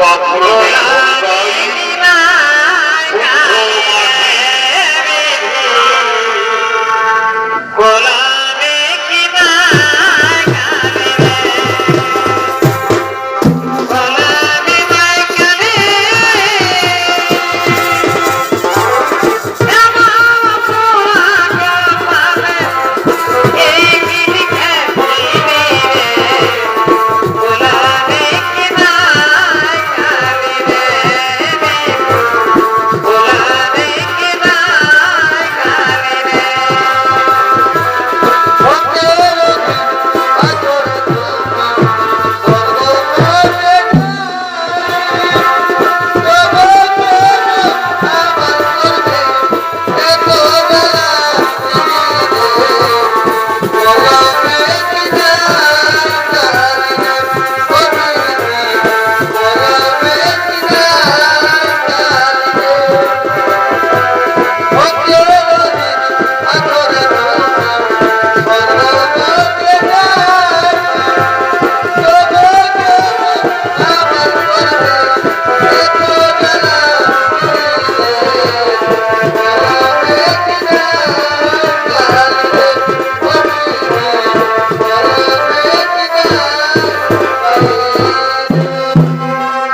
পাপ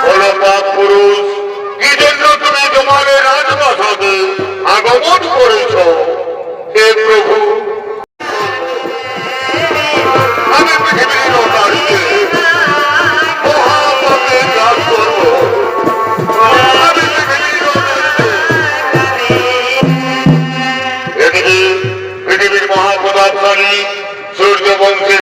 বলো পাপ পুরুষ কি পৃথিবীর মহাপ্রতাপশালী সূর্যবংশের